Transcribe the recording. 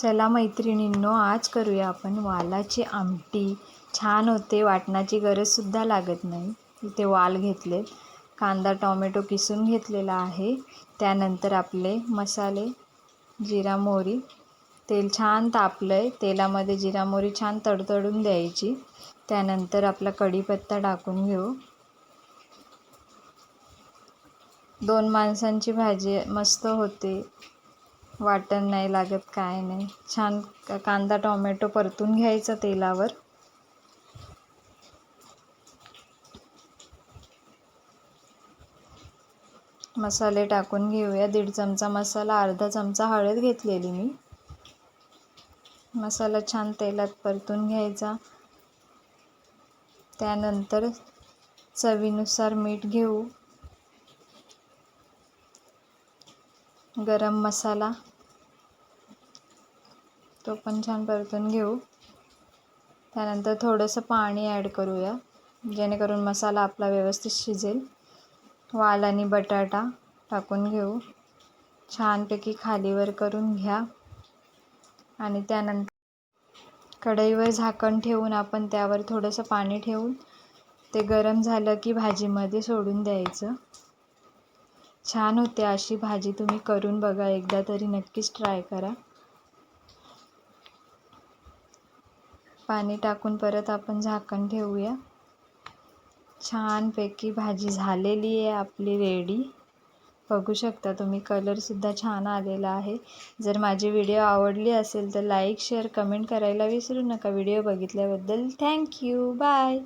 चला मैत्रिणींनो आज करूया आपण वालाची आमटी. छान होते वाटणाची गरजसुद्धा लागत नाही. इथे वाल घेतलेत. कांदा टॉमॅटो किसून घेतलेला आहे. त्यानंतर आपले मसाले जिरा मोहरी. तेल छान तापलं आहे तेलामध्ये जिरा मोहरी छान तडतडून द्यायची. त्यानंतर आपला कढीपत्ता टाकून घेऊ. दोन माणसांची भाजी मस्त होते. वाटण नाही लागत काय नाही. छान कांदा टोमॅटो परतून घ्यायचा तेलावर. मसाले टाकून घेऊया. दीड चमचा मसाला अर्धा चमचा हळद घेतलेली मी. मसाला छान तेलात परतून घ्यायचा. त्यानंतर चवीनुसार मीठ घेऊ. गरम मसाला. तो पण छान परतून घेऊ. त्यानंतर थोडंसं पाणी ॲड करूया जेणेकरून मसाला आपला व्यवस्थित शिजेल. वाल आणि बटाटा टाकून घेऊ. छानपैकी खालीवर करून घ्या. आणि त्यानंतर कढईवर झाकण ठेवून आपण त्यावर थोडंसं पाणी ठेवून ते गरम झालं की भाजीमध्ये सोडून द्यायचं. छान होते अशी भाजी तुम्ही करून बघा एकदा तरी नक्कीच ट्राय करा. पाणी टाकून परत आपण झाकण ठेवूया. छानपैकी भाजी झालेली आहे आपली रेडी बघू शकता तुम्ही कलरसुद्धा छान आलेला आहे. जर माझी व्हिडिओ आवडली असेल तर लाईक शेअर कमेंट करायला विसरू नका. Video बघितल्याबद्दल thank you bye